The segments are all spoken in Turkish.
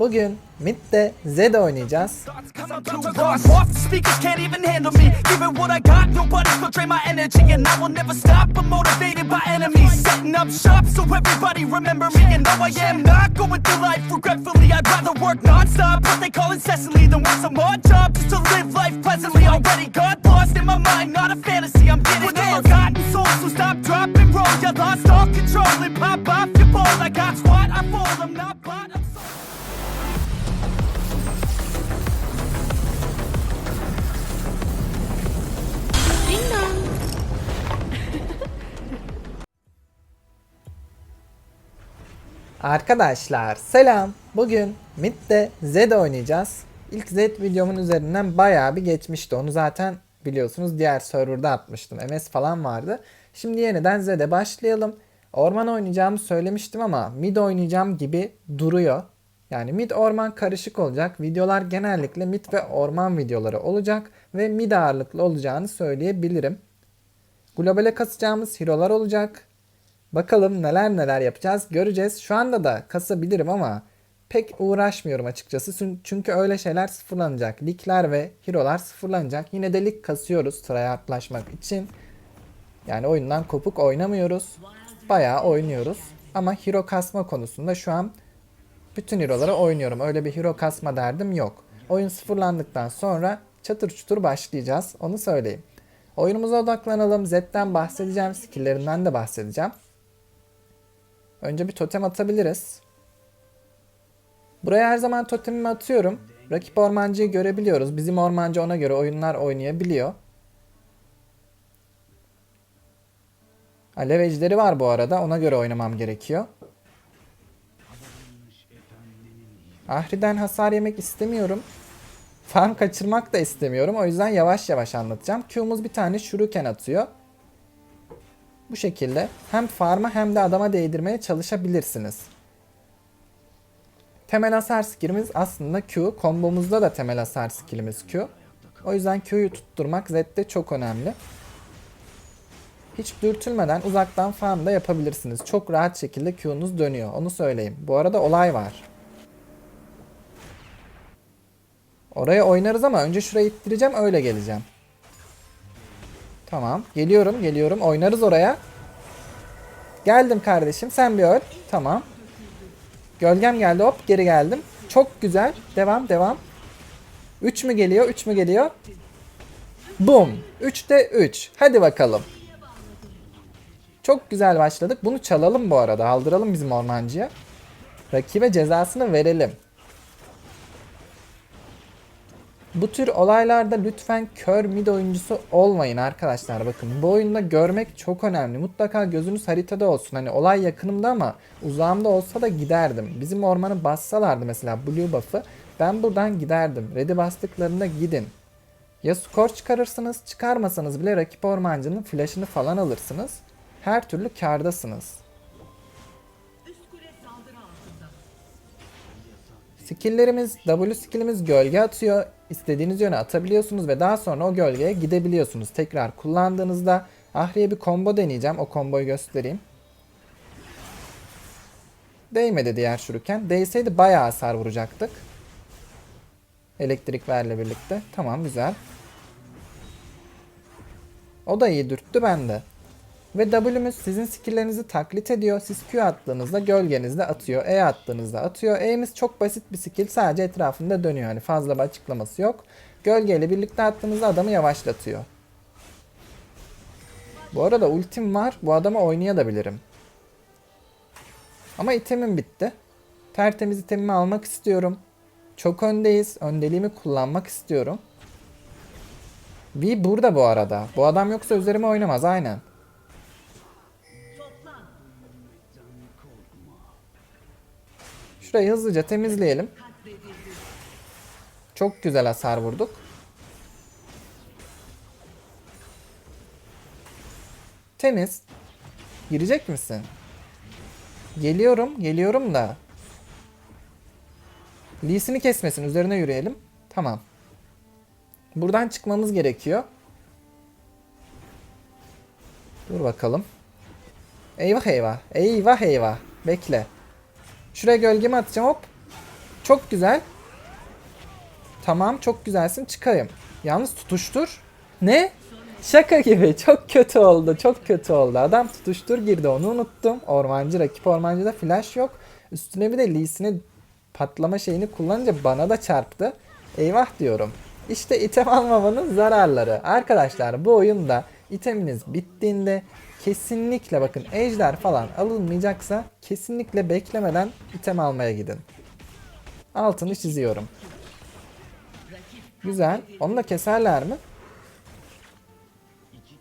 Bugün Mid'de Zed oynayacağız. Arkadaşlar selam. Bugün Mid'de Zed oynayacağız. İlk Zed videomun üzerinden bayağı bir geçmişti. Onu zaten biliyorsunuz diğer serverda atmıştım. MS falan vardı. Şimdi yeniden Zed'e başlayalım. Orman oynayacağımı söylemiştim ama mid oynayacağım gibi duruyor. Yani mid orman karışık olacak. Videolar genellikle mid ve orman videoları olacak ve mid ağırlıklı olacağını söyleyebilirim. Globale kasacağımız hero'lar olacak. Bakalım neler neler yapacağız göreceğiz. Şu anda da kasabilirim ama pek uğraşmıyorum açıkçası. Çün- Çünkü öyle şeyler sıfırlanacak. Ligler ve hero'lar sıfırlanacak. Yine de lig kasıyoruz tryhardlaşmak için. Yani oyundan kopuk oynamıyoruz. Bayağı oynuyoruz. Ama hero kasma konusunda şu an bütün hero'ları oynuyorum. Öyle bir hero kasma derdim yok. Oyun sıfırlandıktan sonra çatır çutur başlayacağız. Onu söyleyeyim. Oyunumuza odaklanalım. Zed'den bahsedeceğim. Skill'lerinden de bahsedeceğim. Önce bir totem atabiliriz. Buraya her zaman totemimi atıyorum. Rakip ormancıyı görebiliyoruz. Bizim ormancı ona göre oyunlar oynayabiliyor. Alev ejderi var bu arada. Ona göre oynamam gerekiyor. Ahri'den hasar yemek istemiyorum. Farm kaçırmak da istemiyorum. O yüzden yavaş yavaş anlatacağım. Q'muz bir tane şuruken atıyor. Bu şekilde hem farm'a hem de adama değdirmeye çalışabilirsiniz. Temel hasar skillimiz aslında Q. Kombomuzda da temel hasar skillimiz Q. O yüzden Q'yu tutturmak Zed'de çok önemli. Hiç dürtülmeden uzaktan farm da yapabilirsiniz. Çok rahat şekilde Q'nuz dönüyor. Onu söyleyeyim. Bu arada olay var. Oraya oynarız ama önce şurayı ittireceğim öyle geleceğim. Tamam. Geliyorum geliyorum. Oynarız oraya. Geldim kardeşim. Sen bir öl. Tamam. Gölgem geldi hop geri geldim. Çok güzel. Devam devam. 3 mü geliyor? 3 mü geliyor? Boom. 3'te 3. Hadi bakalım. Çok güzel başladık. Bunu çalalım bu arada. Aldıralım bizim ormancıya. Rakibe cezasını verelim. Bu tür olaylarda lütfen kör mid oyuncusu olmayın arkadaşlar. Bakın bu oyunda görmek çok önemli. Mutlaka gözünüz haritada olsun. Hani olay yakınımda ama uzağımda olsa da giderdim. Bizim ormanı bassalardı mesela blue buff'ı. Ben buradan giderdim. Red'i bastıklarında gidin. Ya skor çıkarırsınız çıkarmasanız bile rakip ormancının flash'ını falan alırsınız. Her türlü kardasınız. Skill'lerimiz, W skill'imiz gölge atıyor. İstediğiniz yöne atabiliyorsunuz ve daha sonra o gölgeye gidebiliyorsunuz. Tekrar kullandığınızda Ahri'ye bir combo deneyeceğim. O komboyu göstereyim. Değmedi diğer şuruken. Değseydi bayağı hasar vuracaktık. Elektrik verle birlikte. Tamam güzel. O da iyi dürttü ben de. Ve W'müz sizin skilllerinizi taklit ediyor. Siz Q attığınızda gölgenizde atıyor. E attığınızda atıyor. E'miz çok basit bir skill. Sadece etrafında dönüyor. Hani fazla bir açıklaması yok. Gölgeyle birlikte attığınızda adamı yavaşlatıyor. Bu arada ultim var. Bu adama oynayabilirim. Ama itemim bitti. Tertemiz itemimi almak istiyorum. Çok öndeyiz. Öndeliğimi kullanmak istiyorum. V burada bu arada. Bu adam yoksa üzerime oynamaz aynen. Şurayı hızlıca temizleyelim. Çok güzel hasar vurduk. Temiz. Girecek misin? Geliyorum, geliyorum da. Lee'sini kesmesin, üzerine yürüyelim. Tamam. Buradan çıkmamız gerekiyor. Dur bakalım. Eyvah eyvah. Eyvah eyvah. Bekle. Şuraya gölgemi atacağım hop. Çok güzel. Tamam çok güzelsin çıkayım. Yalnız tutuştur. Ne? Şaka gibi çok kötü oldu çok kötü oldu. Adam tutuştur girdi onu unuttum. Ormancı rakip ormancıda flash yok. Üstüne bir de Lee'sini patlama şeyini kullanınca bana da çarptı. Eyvah diyorum. İşte item almamanın zararları. Arkadaşlar bu oyunda iteminiz bittiğinde kesinlikle bakın ejder falan alınmayacaksa kesinlikle beklemeden item almaya gidin. Altını çiziyorum. Güzel. Onu da keserler mi?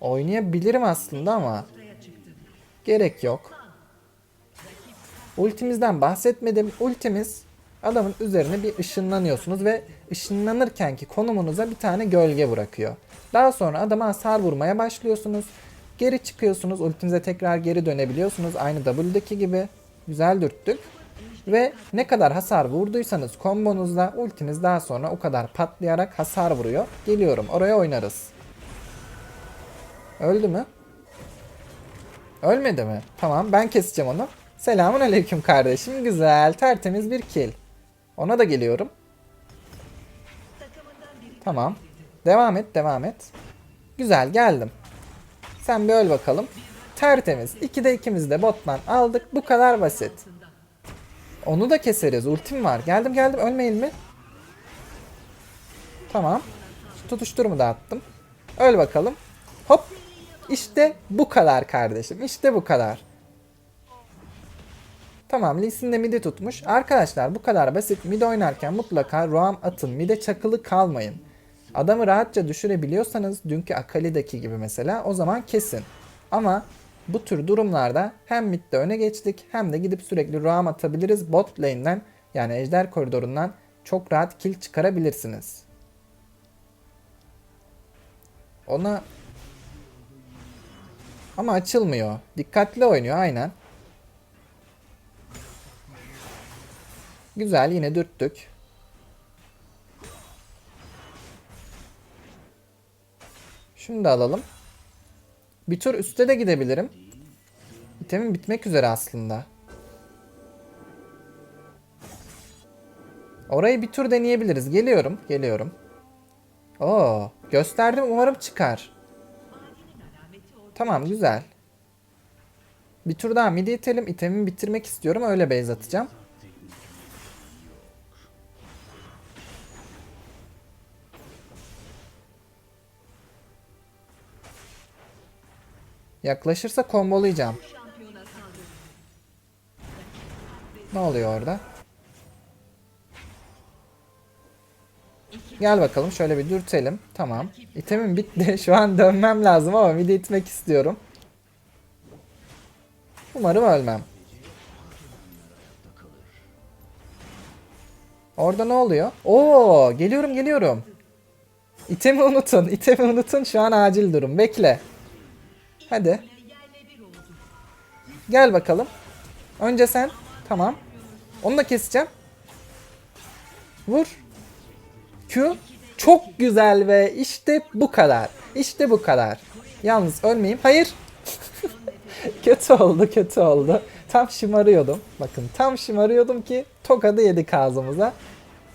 Oynayabilirim aslında ama gerek yok. Ultimizden bahsetmedim. Ultimiz adamın üzerine bir ışınlanıyorsunuz ve ışınlanırken ki konumunuza bir tane gölge bırakıyor. Daha sonra adama hasar vurmaya başlıyorsunuz. Geri çıkıyorsunuz. Ultinize tekrar geri dönebiliyorsunuz. Aynı W'deki gibi. Güzel dürttük. Ve ne kadar hasar vurduysanız kombonuzda ultiniz daha sonra o kadar patlayarak hasar vuruyor. Geliyorum oraya oynarız. Öldü mü? Ölmedi mi? Tamam ben keseceğim onu. Selamun aleyküm kardeşim. Güzel tertemiz bir kill. Ona da geliyorum. Tamam. Devam et devam et. Güzel geldim. Sen bir öl bakalım. Tertemiz. 2'de ikimiz de botman aldık. Bu kadar basit. Onu da keseriz. Ultim var. Geldim geldim. Ölmeyin mi? Tamam. Tutuşturumu da attım. Öl bakalım. Hop. İşte bu kadar kardeşim. İşte bu kadar. Tamam Lee midi tutmuş. Arkadaşlar bu kadar basit. Mid oynarken mutlaka roam atın. Mide çakılı kalmayın. Adamı rahatça düşürebiliyorsanız dünkü Akali'deki gibi mesela o zaman kesin. Ama bu tür durumlarda hem midde öne geçtik hem de gidip sürekli roam atabiliriz. Bot lane'den yani ejder koridorundan çok rahat kill çıkarabilirsiniz. Ona ama açılmıyor. Dikkatli oynuyor aynen. Güzel yine dürttük. Şunu da alalım. Bir tur üste de gidebilirim. İtemim bitmek üzere aslında. Orayı bir tur deneyebiliriz. Geliyorum, geliyorum. Oo, gösterdim umarım çıkar. Tamam güzel. Bir tur daha midi itelim. İtemimi bitirmek istiyorum. Öyle base atacağım. Yaklaşırsa kombolayacağım. Ne oluyor orada? Gel bakalım şöyle bir dürtelim. Tamam. İtemim bitti. Şu an dönmem lazım ama midi itmek istiyorum. Umarım ölmem. Orada ne oluyor? Oo, geliyorum geliyorum. İtemi unutun. İtemi unutun. Şu an acil durum. Bekle. Hadi. Gel bakalım. Önce sen. Tamam. Onu da keseceğim. Vur. Q. Çok güzel ve işte bu kadar. İşte bu kadar. Yalnız ölmeyeyim. Hayır. kötü oldu, kötü oldu. Tam şımarıyordum. Bakın tam şımarıyordum ki tokadı yedik ağzımıza.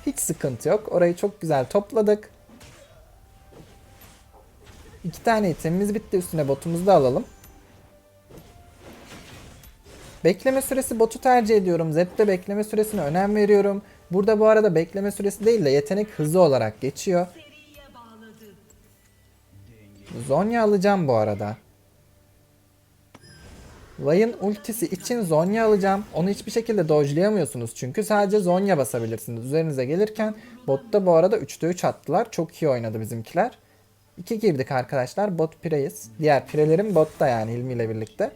Hiç sıkıntı yok. Orayı çok güzel topladık. İki tane itemimiz bitti. Üstüne botumuzu da alalım. Bekleme süresi botu tercih ediyorum. Zed'de bekleme süresine önem veriyorum. Burada bu arada bekleme süresi değil de yetenek hızı olarak geçiyor. Zonya alacağım bu arada. Vay'ın ultisi için Zonya alacağım. Onu hiçbir şekilde dodge'layamıyorsunuz çünkü sadece Zonya basabilirsiniz. Üzerinize gelirken botta bu arada 3'te 3 attılar. Çok iyi oynadı bizimkiler. 2 girdik arkadaşlar. Bot pireyiz. Diğer pirelerim botta yani Hilmi ile birlikte.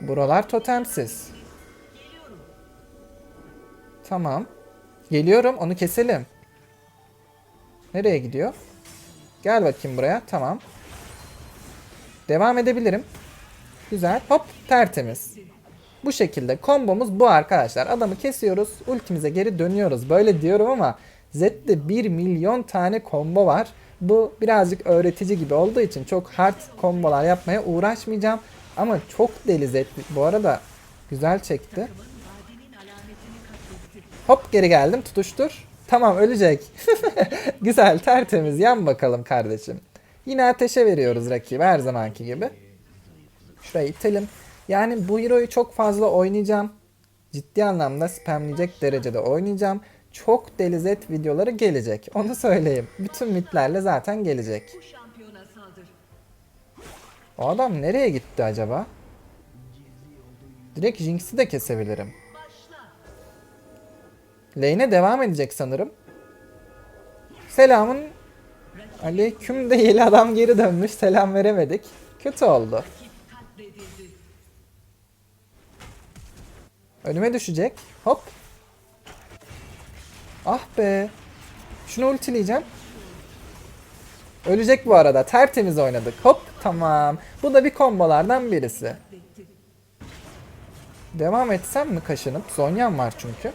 Buralar totemsiz. Tamam. Geliyorum onu keselim. Nereye gidiyor? Gel bakayım buraya. Tamam. Devam edebilirim. Güzel. Hop tertemiz. Bu şekilde kombomuz bu arkadaşlar. Adamı kesiyoruz. Ultimize geri dönüyoruz. Böyle diyorum ama Zed'de 1 milyon tane combo var. Bu birazcık öğretici gibi olduğu için çok hard kombolar yapmaya uğraşmayacağım. Ama çok deli Zed. Bu arada güzel çekti. Hop geri geldim tutuştur. Tamam ölecek. güzel tertemiz yan bakalım kardeşim. Yine ateşe veriyoruz rakibi her zamanki gibi. Şurayı itelim. Yani bu hero'yu çok fazla oynayacağım. Ciddi anlamda spamleyecek derecede oynayacağım. Çok deli Z videoları gelecek. Onu söyleyeyim. Bütün mitlerle zaten gelecek. O adam nereye gitti acaba? Direkt Jinx'i de kesebilirim. Lane'e devam edecek sanırım. Selamın aleyküm değil adam geri dönmüş. Selam veremedik. Kötü oldu. Önüme düşecek. Hop. Ah be. Şunu ultileyeceğim. Ölecek bu arada. Tertemiz oynadık. Hop tamam. Bu da bir kombolardan birisi. Devam etsem mi kaşınıp? Zonya'm var çünkü.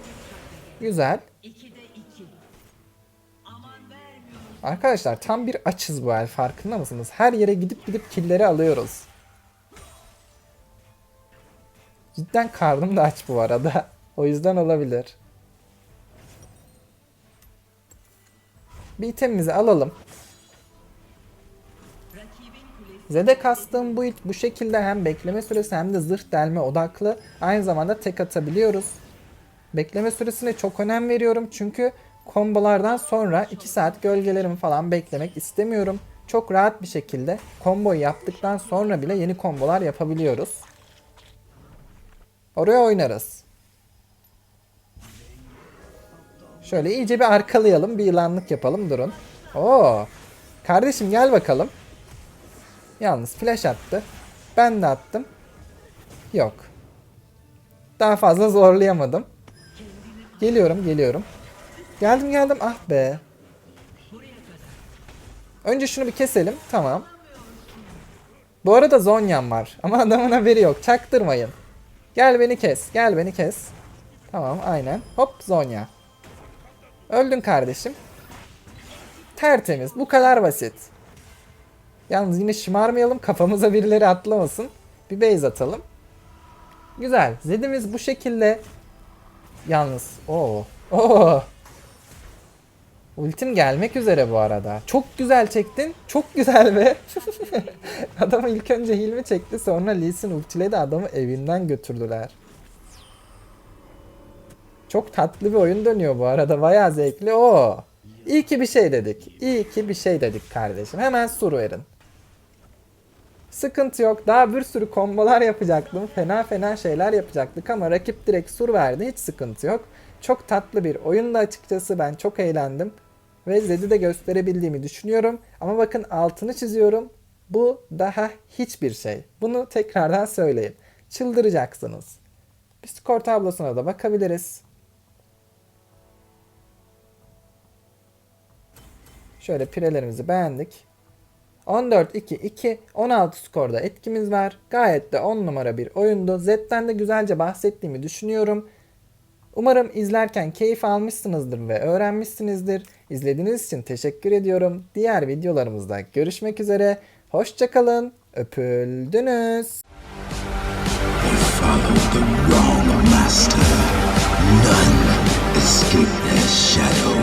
Güzel. Arkadaşlar tam bir açız bu el farkında mısınız? Her yere gidip gidip killleri alıyoruz. Cidden karnım da aç bu arada. O yüzden olabilir. Bir itemimizi alalım. Zede kastığım bu bu şekilde hem bekleme süresi hem de zırh delme odaklı. Aynı zamanda tek atabiliyoruz. Bekleme süresine çok önem veriyorum çünkü kombolardan sonra 2 saat gölgelerimi falan beklemek istemiyorum. Çok rahat bir şekilde komboyu yaptıktan sonra bile yeni kombolar yapabiliyoruz. Oraya oynarız. Şöyle iyice bir arkalayalım, bir yılanlık yapalım durun. Oo. Kardeşim gel bakalım. Yalnız flash attı. Ben de attım. Yok. Daha fazla zorlayamadım. Geliyorum, geliyorum. Geldim geldim. Ah be. Önce şunu bir keselim. Tamam. Bu arada Zonya'm var. Ama adamın haberi yok. Çaktırmayın. Gel beni kes. Gel beni kes. Tamam aynen. Hop Zonya. Öldün kardeşim. Tertemiz. Bu kadar basit. Yalnız yine şımarmayalım. Kafamıza birileri atlamasın. Bir base atalım. Güzel. Zedimiz bu şekilde. Yalnız. Oo. Oo. Ultim gelmek üzere bu arada. Çok güzel çektin. Çok güzel be. Adamı ilk önce Hilmi çekti. Sonra Lee Sin ultiledi adamı evinden götürdüler. Çok tatlı bir oyun dönüyor bu arada. Bayağı zevkli. Oo. İyi ki bir şey dedik. İyi ki bir şey dedik kardeşim. Hemen sur verin. Sıkıntı yok. Daha bir sürü kombolar yapacaktım. Fena fena şeyler yapacaktık ama rakip direkt sur verdi. Hiç sıkıntı yok. Çok tatlı bir oyundu açıkçası. Ben çok eğlendim. Ve Zed'i de gösterebildiğimi düşünüyorum. Ama bakın altını çiziyorum. Bu daha hiçbir şey. Bunu tekrardan söyleyeyim. Çıldıracaksınız. Bir skor tablosuna da bakabiliriz. Şöyle pirelerimizi beğendik. 14-2-2 16 skorda etkimiz var. Gayet de 10 numara bir oyundu. Z'den de güzelce bahsettiğimi düşünüyorum. Umarım izlerken keyif almışsınızdır ve öğrenmişsinizdir. İzlediğiniz için teşekkür ediyorum. Diğer videolarımızda görüşmek üzere. Hoşçakalın. Öpüldünüz. None escape their shadow.